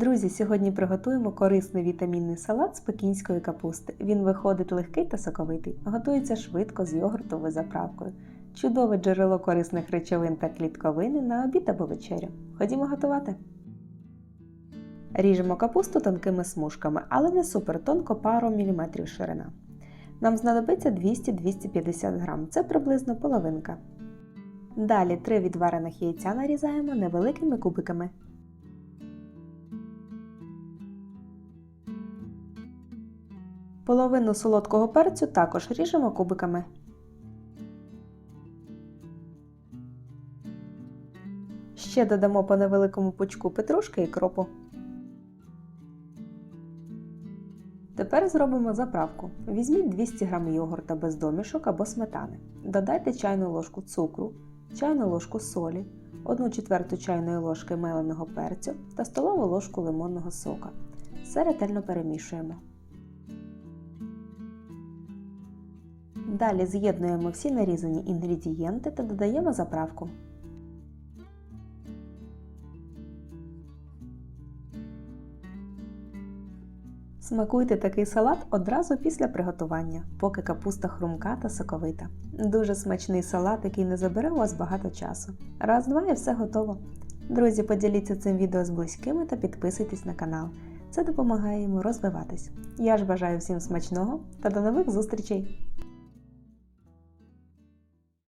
Друзі, сьогодні приготуємо корисний вітамінний салат з пекінської капусти. Він виходить легкий та соковитий, готується швидко з йогуртовою заправкою. Чудове джерело корисних речовин та клітковини на обід або вечерю. Ходімо готувати. Ріжемо капусту тонкими смужками, але не супер тонко пару міліметрів ширина. Нам знадобиться 200-250 грам, це приблизно половинка. Далі три відварених яйця нарізаємо невеликими кубиками. Половину солодкого перцю також ріжемо кубиками. Ще додамо по невеликому пучку петрушки і кропу. Тепер зробимо заправку. Візьміть 200 г йогурта без домішок або сметани. Додайте чайну ложку цукру, чайну ложку солі, 1 четверту чайної ложки меленого перцю та столову ложку лимонного сока. Все ретельно перемішуємо. Далі з'єднуємо всі нарізані інгредієнти та додаємо заправку. Смакуйте такий салат одразу після приготування, поки капуста хрумка та соковита. Дуже смачний салат, який не забере у вас багато часу. Раз-два і все готово. Друзі, поділіться цим відео з близькими та підписуйтесь на канал. Це допомагає йому розвиватись. Я ж бажаю всім смачного та до нових зустрічей!